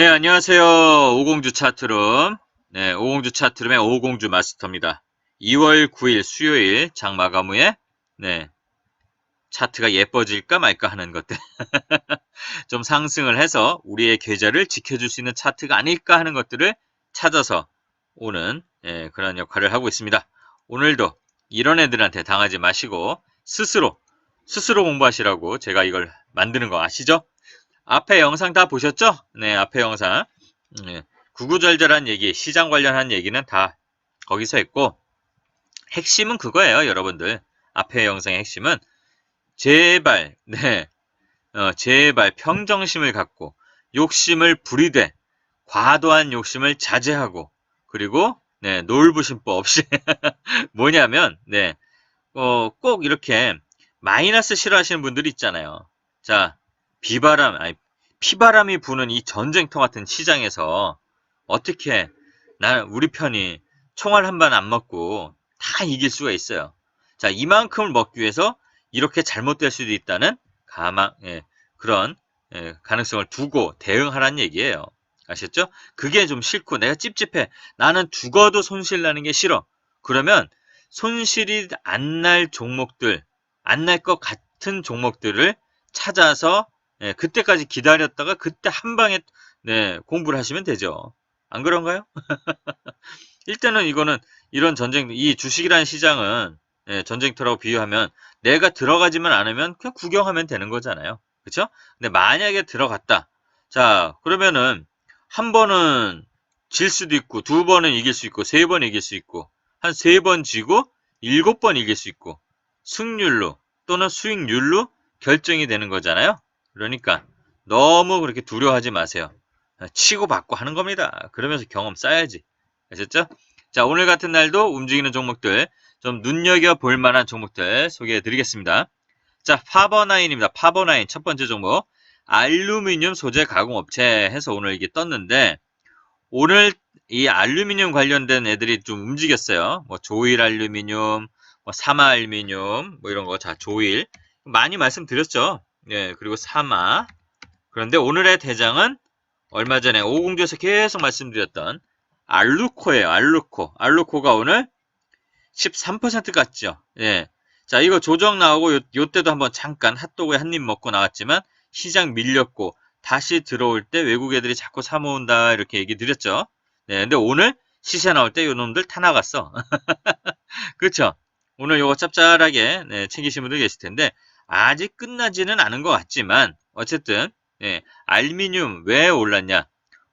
네, 안녕하세요. 오공주 차트룸. 네, 오공주 차트룸의 오공주 마스터입니다. 2월 9일 수요일 장 마감 후에, 네, 차트가 예뻐질까 말까 하는 것들. 좀 상승을 해서 우리의 계좌를 지켜줄 수 있는 차트가 아닐까 하는 것들을 찾아서 오는 예, 그런 역할을 하고 있습니다. 오늘도 이런 애들한테 당하지 마시고 스스로, 스스로 공부하시라고 제가 이걸 만드는 거 아시죠? 앞에 영상 다 보셨죠? 네, 앞에 영상. 네, 구구절절한 얘기, 시장 관련한 얘기는 다 거기서 했고, 핵심은 그거예요, 여러분들. 앞에 영상의 핵심은 제발, 네, 어, 제발 평정심을 갖고 욕심을 부리되 과도한 욕심을 자제하고 그리고 네, 놀부심법 없이 뭐냐면 네, 어, 꼭 이렇게 마이너스 싫어하시는 분들이 있잖아요. 자, 비바람, 아니, 피바람이 부는 이 전쟁터 같은 시장에서 어떻게 나 우리 편이 총알 한 발 안 먹고 다 이길 수가 있어요. 자, 이만큼을 먹기 위해서 이렇게 잘못될 수도 있다는 가망, 예, 그런 예, 가능성을 두고 대응하라는 얘기예요. 아셨죠? 그게 좀 싫고 내가 찝찝해. 나는 죽어도 손실 나는 게 싫어. 그러면 손실이 안 날 종목들, 안 날 것 같은 종목들을 찾아서 예, 그때까지 기다렸다가 그때 한 방에 네, 공부를 하시면 되죠. 안 그런가요? 일단은 이거는 이런 전쟁, 이 주식이라는 시장은 예, 전쟁터라고 비유하면 내가 들어가지만 않으면 그냥 구경하면 되는 거잖아요. 그렇죠? 근데 만약에 들어갔다. 자, 그러면은 한 번은 질 수도 있고 두 번은 이길 수 있고 세 번 이길 수 있고 한 세 번 지고 일곱 번 이길 수 있고 승률로 또는 수익률로 결정이 되는 거잖아요. 그러니까 너무 그렇게 두려워하지 마세요. 치고받고 하는 겁니다. 그러면서 경험 쌓아야지. 아셨죠? 자, 오늘 같은 날도 움직이는 종목들, 좀 눈여겨볼 만한 종목들 소개해 드리겠습니다. 자, 파버나인입니다. 파버나인 첫 번째 종목. 알루미늄 소재 가공업체 해서 오늘 이게 떴는데, 오늘 이 알루미늄 관련된 애들이 좀 움직였어요. 뭐 조일 알루미늄, 뭐 사마 알루미늄, 뭐 이런 거. 자, 조일. 많이 말씀드렸죠. 예, 그리고 사마. 그런데 오늘의 대장은 얼마 전에 오공주에서 계속 말씀드렸던 알루코예요. 알루코. 알루코가 오늘 13% 갔죠. 예. 자, 이거 조정 나오고 요, 요 때도 한번 잠깐 핫도그에 한 입 먹고 나왔지만 시장 밀렸고 다시 들어올 때 외국 애들이 자꾸 사 모은다 이렇게 얘기 드렸죠. 네, 근데 오늘 시세 나올 때 요 놈들 타 나갔어. 그렇죠? 오늘 요거 짭짤하게 네, 챙기신 분들 계실 텐데 아직 끝나지는 않은 것 같지만 어쨌든 예, 알미늄 왜 올랐냐?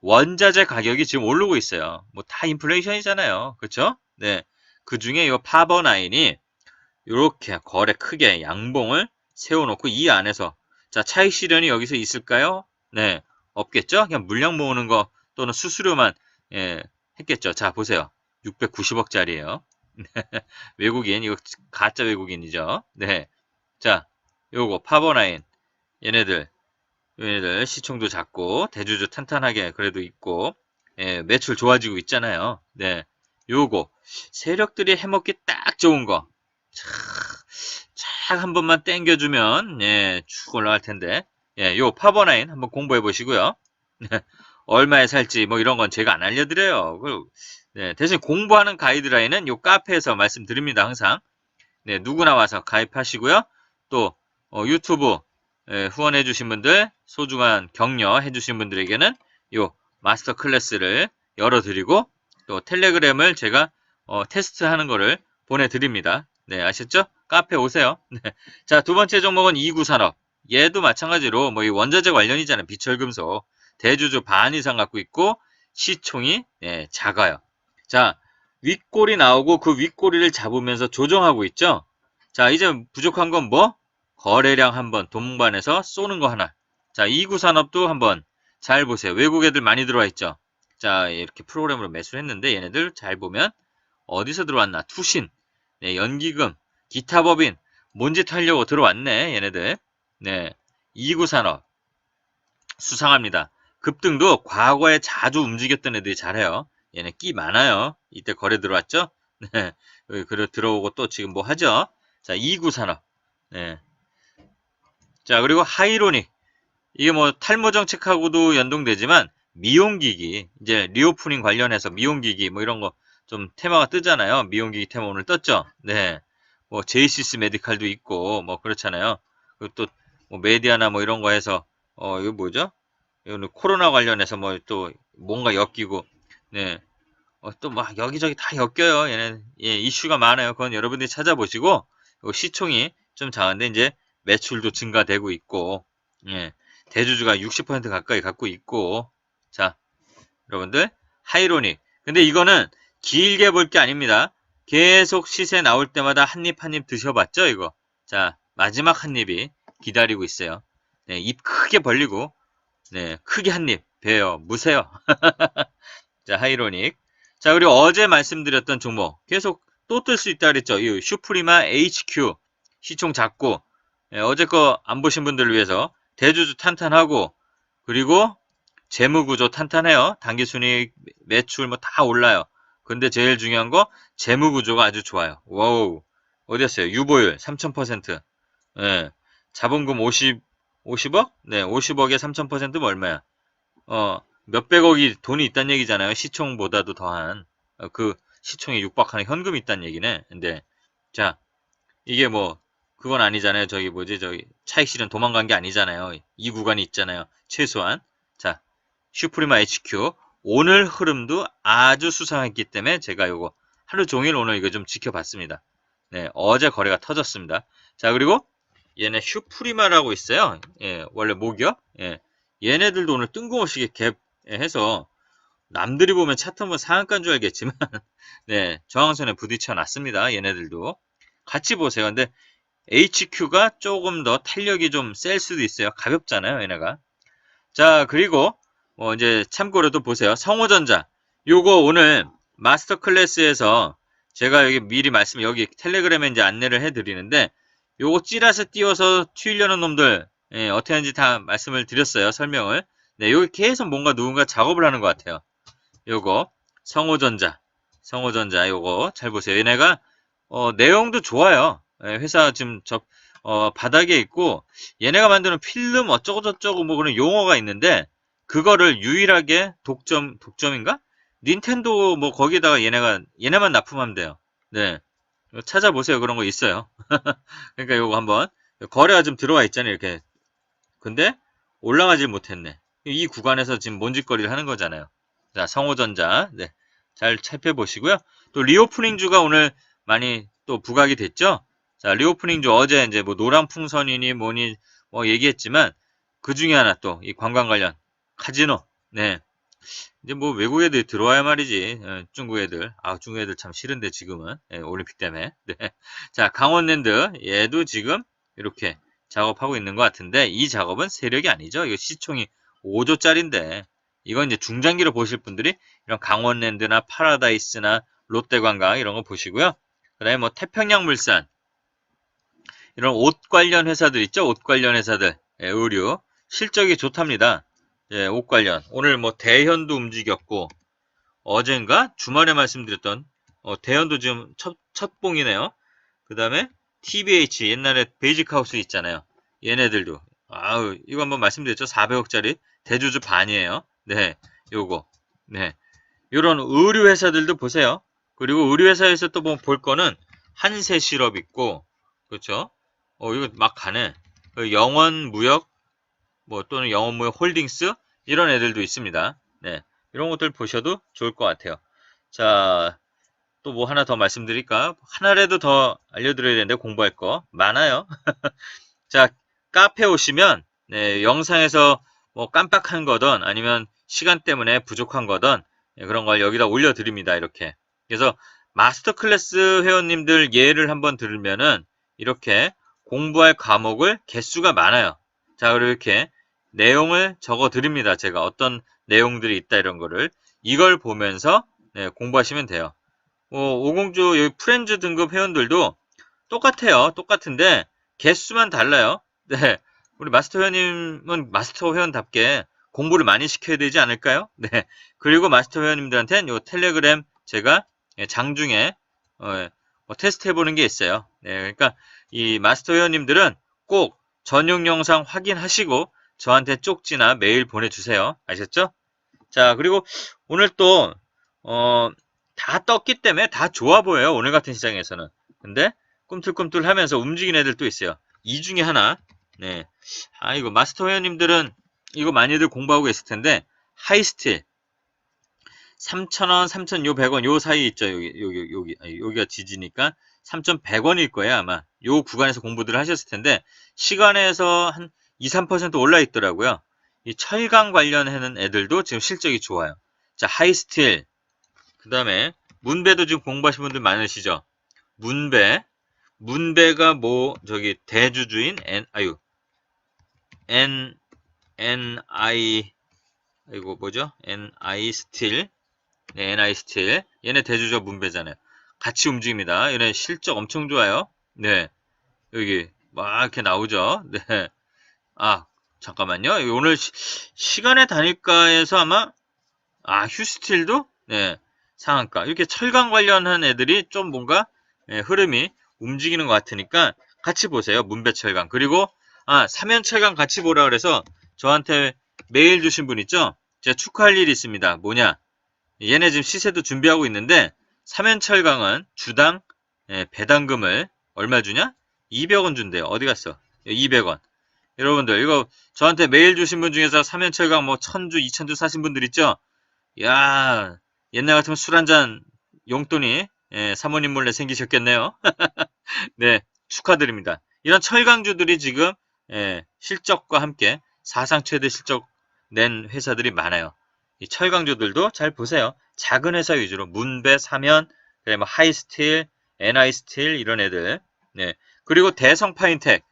원자재 가격이 지금 오르고 있어요. 뭐 다 인플레이션이잖아요. 그렇죠? 네. 그 중에 이 파버나인이 이렇게 거래 크게 양봉을 세워놓고 이 안에서 자 차익 실현이 여기서 있을까요? 네, 없겠죠? 그냥 물량 모으는 거 또는 수수료만 예, 했겠죠. 자 보세요, 690억짜리예요. 외국인 이거 가짜 외국인이죠. 네, 자 요거 파버나인 얘네들 얘네들 시총도 작고 대주주 탄탄하게 그래도 있고 예, 매출 좋아지고 있잖아요. 네, 요거 세력들이 해먹기 딱 좋은 거. 착 한 번만 땡겨주면 예, 쭉 올라갈 텐데 예, 요 파버나인 한번 공부해 보시고요. 얼마에 살지 뭐 이런 건 제가 안 알려드려요. 네, 대신 공부하는 가이드라인은 요 카페에서 말씀드립니다. 항상 네, 누구나 와서 가입하시고요. 또 어, 유튜브 예, 후원해 주신 분들 소중한 격려 해 주신 분들에게는 요 마스터 클래스를 열어드리고 또 텔레그램을 제가 어, 테스트하는 거를 보내드립니다. 네, 아셨죠? 카페 오세요. 네. 자, 두 번째 종목은 이구산업. 얘도 마찬가지로 뭐 이 원자재 관련이잖아요. 비철금속. 대주주 반 이상 갖고 있고 시총이 예, 작아요. 자, 윗골이 나오고 그 윗골이를 잡으면서 조정하고 있죠. 자, 이제 부족한 건 뭐? 거래량 한번 동반해서 쏘는 거 하나. 자, 이구산업도 한번 잘 보세요. 외국 애들 많이 들어와 있죠. 자, 이렇게 프로그램으로 매수를 했는데 얘네들 잘 보면 어디서 들어왔나? 투신, 네, 연기금, 기타 법인, 뭔짓 하려고 들어왔네, 얘네들. 네, 이구산업. 수상합니다. 급등도 과거에 자주 움직였던 애들이 잘해요. 얘네 끼 많아요. 이때 거래 들어왔죠? 네, 그래 들어오고 또 지금 뭐 하죠? 자, 이구산업. 네. 자, 그리고 하이로닉. 이게 뭐 탈모 정책하고도 연동되지만 미용기기, 이제 리오프닝 관련해서 미용기기 뭐 이런 거 좀 테마가 뜨잖아요. 미용기기 테마 오늘 떴죠? 네. 뭐 제이시스 메디칼도 있고 뭐 그렇잖아요. 그리고 또 뭐 메디아나 뭐 이런 거 해서 어 이거 뭐죠? 이거는 코로나 관련해서 뭐 또 뭔가 엮이고 네. 어, 또 막 여기저기 다 엮여요. 얘네 예, 이슈가 많아요. 그건 여러분들이 찾아보시고 요 시총이 좀 작은데 이제 매출도 증가되고 있고 예. 대주주가 60% 가까이 갖고 있고 자 여러분들 하이로닉 근데 이거는 길게 볼 게 아닙니다. 계속 시세 나올 때마다 한 입 한 입 드셔봤죠 이거 자 마지막 한 입이 기다리고 있어요. 네, 입 크게 벌리고 네 크게 한 입 베어 무세요. 자 하이로닉 자 그리고 어제 말씀드렸던 종목 계속 또 뜰 수 있다 그랬죠. 이 슈프리마 HQ 시총 작고 예, 어제 거 안 보신 분들을 위해서 대주주 탄탄하고 그리고 재무 구조 탄탄해요. 단기 순이익 매출 뭐 다 올라요. 근데 제일 중요한 거 재무 구조가 아주 좋아요. 와우. 어디였어요? 유보율 3000%. 예. 자본금 50 50억? 네, 50억에 3000%면 얼마야? 어, 몇백억이 돈이 있다는 얘기잖아요. 시총보다도 더한 어, 그 시총에 육박하는 현금이 있다는 얘기네. 근데 자, 이게 뭐 그건 아니잖아요. 저기 뭐지? 저기 차익 실현 도망간 게 아니잖아요. 이 구간이 있잖아요. 최소한. 자, 슈프리마 HQ 오늘 흐름도 아주 수상했기 때문에 제가 이거 하루 종일 오늘 이거 좀 지켜봤습니다. 네, 어제 거래가 터졌습니다. 자, 그리고 얘네 슈프리마라고 있어요. 예, 원래 모기업. 예, 얘네들도 오늘 뜬금없이 갭 해서 남들이 보면 차트 한번 상한가인 줄 알겠지만, 네, 저항선에 부딪혀 놨습니다. 얘네들도. 같이 보세요. 근데 HQ가 조금 더 탄력이 좀 셀 수도 있어요. 가볍잖아요, 얘네가. 자, 그리고 뭐 이제 참고로도 보세요. 성호전자. 요거 오늘 마스터 클래스에서 제가 여기 미리 말씀 여기 텔레그램에 이제 안내를 해 드리는데 요거 찌라서 띄워서 튀려는 놈들 예, 어떻게 하는지 다 말씀을 드렸어요. 설명을. 네, 여기 계속 뭔가 누군가 작업을 하는 것 같아요. 요거 성호전자. 성호전자 요거 잘 보세요. 얘네가 어, 내용도 좋아요. 예, 회사 지금 저 어, 바닥에 있고 얘네가 만드는 필름 어쩌고 저쩌고 뭐 그런 용어가 있는데 그거를 유일하게 독점 독점인가? 닌텐도 뭐 거기에다가 얘네가 얘네만 납품하면 돼요. 네. 찾아보세요. 그런 거 있어요. 그러니까 요거 한번 거래가 좀 들어와 있잖아요. 이렇게. 근데 올라가질 못했네. 이 구간에서 지금 뭔짓거리를 하는 거잖아요. 자, 성호전자. 네. 잘 살펴보시고요. 또 리오프닝 주가 오늘 많이 또 부각이 됐죠. 자, 리오프닝주 어제 이제 뭐 노란 풍선이니 뭐니 뭐 얘기했지만 그 중에 하나 또 이 관광 관련 카지노. 네. 이제 뭐 외국 애들 들어와야 말이지. 어, 중국 애들. 아, 중국 애들 참 싫은데 지금은. 예, 올림픽 때문에. 네. 자, 강원랜드. 얘도 지금 이렇게 작업하고 있는 것 같은데 이 작업은 세력이 아니죠. 이거 시총이 5조짜리인데 이건 이제 중장기로 보실 분들이 이런 강원랜드나 파라다이스나 롯데관광 이런 거 보시고요. 그 다음에 뭐 태평양 물산 이런 옷 관련 회사들 있죠. 옷 관련 회사들. 예, 의류. 실적이 좋답니다. 예, 옷 관련. 오늘 뭐 대현도 움직였고 어젠가 주말에 말씀드렸던 어, 대현도 지금 첫, 첫 봉이네요. 그 다음에 TBH 옛날에 베이직하우스 있잖아요. 얘네들도 아우 이거 한번 말씀드렸죠. 400억짜리 대주주 반이에요. 네, 요거 네 요런 의류 회사들도 보세요. 그리고 의류 회사에서 또 볼 거는 한세 실업 있고 그렇죠. 어 이거 막 가네. 그 영원 무역 뭐 또는 영원 무역 홀딩스 이런 애들도 있습니다. 네 이런 것들 보셔도 좋을 것 같아요. 자 또 뭐 하나 더 말씀드릴까? 하나라도 더 알려드려야 되는데 공부할 거 많아요. 자, 카페 오시면 네, 영상에서 뭐 깜빡한 거든 아니면 시간 때문에 부족한 거든 네, 그런 걸 여기다 올려드립니다. 이렇게. 그래서 마스터 클래스 회원님들 예를 한번 들으면은 이렇게 공부할 과목을 개수가 많아요. 자, 그리고 이렇게 내용을 적어 드립니다. 제가 어떤 내용들이 있다 이런 거를 이걸 보면서 네, 공부하시면 돼요. 뭐 오공주 여기 프렌즈 등급 회원들도 똑같아요. 똑같은데 개수만 달라요. 네. 우리 마스터 회원님은 마스터 회원답게 공부를 많이 시켜야 되지 않을까요? 네. 그리고 마스터 회원님들한테는 요 텔레그램 제가 장중에 어, 뭐 테스트 해보는 게 있어요. 네. 그러니까 이 마스터 회원님들은 꼭 전용 영상 확인하시고 저한테 쪽지나 메일 보내주세요. 아셨죠? 자, 그리고 오늘 또, 어, 다 떴기 때문에 다 좋아 보여요. 오늘 같은 시장에서는. 근데 꿈틀꿈틀 하면서 움직이는 애들도 있어요. 이 중에 하나, 네. 아, 이거 마스터 회원님들은 이거 많이들 공부하고 계실 텐데, 하이스틸. 3,000원, 3,100원 요 사이 있죠. 여기, 여기, 여기, 여기가 지지니까 3,100원일 거예요. 아마. 요 구간에서 공부들을 하셨을 텐데, 시간에서 한 2, 3% 올라 있더라고요. 이 철강 관련하는 애들도 지금 실적이 좋아요. 자, 하이스틸. 그 다음에, 문배도 지금 공부하신 분들 많으시죠? 문배. 문배가 뭐, 저기, 대주주인, N, 아유, N, N, I, 이거 뭐죠? N, I 스틸. 네, N, I 스틸. 얘네 대주주 문배잖아요. 같이 움직입니다. 얘네 실적 엄청 좋아요. 네. 여기, 막 이렇게 나오죠? 네. 아, 잠깐만요. 오늘 시, 간의 단위가에서 아마, 아, 휴스틸도, 네, 상한가. 이렇게 철강 관련한 애들이 좀 뭔가, 네, 흐름이 움직이는 것 같으니까 같이 보세요. 문배철강. 그리고, 아, 사면철강 같이 보라 그래서 저한테 메일 주신 분 있죠? 제가 축하할 일이 있습니다. 뭐냐? 얘네 지금 시세도 준비하고 있는데, 사면철강은 주당, 예, 배당금을 얼마 주냐? 200원 준대요. 어디 갔어? 200원. 여러분들 이거 저한테 메일 주신 분 중에서 사면철강 뭐 천주, 이천주 사신 분들 있죠? 야 옛날 같으면 술 한 잔 용돈이 예, 사모님 몰래 생기셨겠네요. 네 축하드립니다. 이런 철강주들이 지금 예, 실적과 함께 사상 최대 실적 낸 회사들이 많아요. 이 철강주들도 잘 보세요. 작은 회사 위주로 문배, 사면, 그다음에 뭐 하이스틸, NI스틸 이런 애들. 네 그리고 대성 파인텍.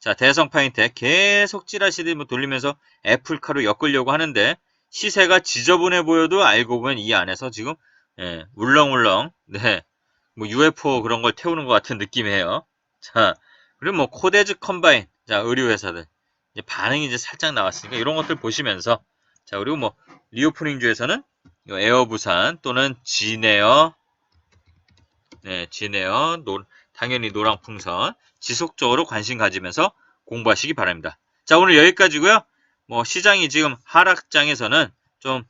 자, 대성 파인텍 계속 찌라시들 뭐 돌리면서 애플카로 엮으려고 하는데 시세가 지저분해 보여도 알고 보면 이 안에서 지금 예, 울렁울렁 네, 뭐 UFO 그런 걸 태우는 것 같은 느낌이에요. 자, 그리고 뭐 코데즈 컴바인, 자 의류 회사들 이제 반응이 이제 살짝 나왔으니까 이런 것들 보시면서 자 그리고 뭐 리오프닝주에서는 에어 부산 또는 지네어, 네, 지네어 노, 당연히 노랑 풍선 지속적으로 관심 가지면서 공부하시기 바랍니다. 자, 오늘 여기까지고요. 뭐 시장이 지금 하락장에서는 좀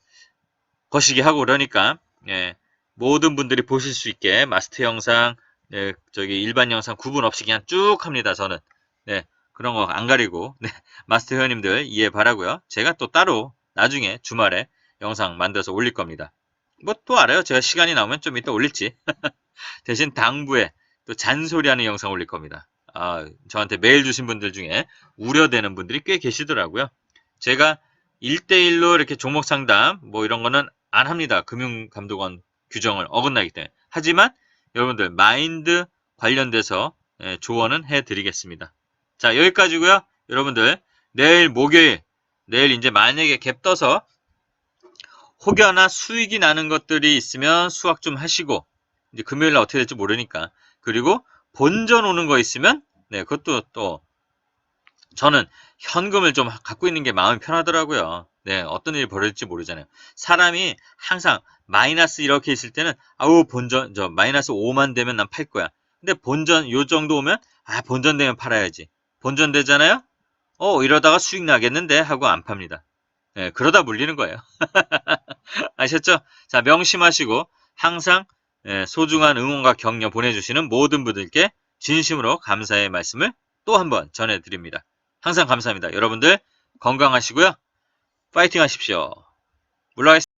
거시기 하고 그러니까 예, 모든 분들이 보실 수 있게 마스터 영상, 네, 저기 일반 영상 구분 없이 그냥 쭉 합니다. 저는 네, 그런 거 안 가리고 네, 마스터 회원님들 이해 바라고요. 제가 또 따로 나중에 주말에 영상 만들어서 올릴 겁니다. 뭐 또 알아요. 제가 시간이 나오면 좀 이따 올릴지. 대신 당부에 또 잔소리하는 영상 올릴 겁니다. 아, 저한테 메일 주신 분들 중에 우려되는 분들이 꽤 계시더라고요. 제가 1대1로 이렇게 종목 상담 뭐 이런 거는 안 합니다. 금융감독원 규정을 어긋나기 때문에. 하지만 여러분들 마인드 관련돼서 예, 조언은 해드리겠습니다. 자 여기까지고요. 여러분들 내일 목요일 내일 이제 만약에 갭 떠서 혹여나 수익이 나는 것들이 있으면 수학 좀 하시고 이제 금요일 날 어떻게 될지 모르니까 그리고 본전 오는 거 있으면 네 그것도 또 저는 현금을 좀 갖고 있는 게 마음이 편하더라고요. 네 어떤 일이 벌어질지 모르잖아요. 사람이 항상 마이너스 이렇게 있을 때는 아우 본전 저 마이너스 5만 되면 난 팔 거야. 근데 본전 요 정도 오면 아 본전 되면 팔아야지. 본전 되잖아요. 어 이러다가 수익 나겠는데 하고 안 팝니다. 네, 그러다 물리는 거예요. 아셨죠? 자 명심하시고 항상 예, 소중한 응원과 격려 보내주시는 모든 분들께 진심으로 감사의 말씀을 또 한번 전해드립니다. 항상 감사합니다. 여러분들 건강하시고요. 파이팅 하십시오. 물러가겠습니다.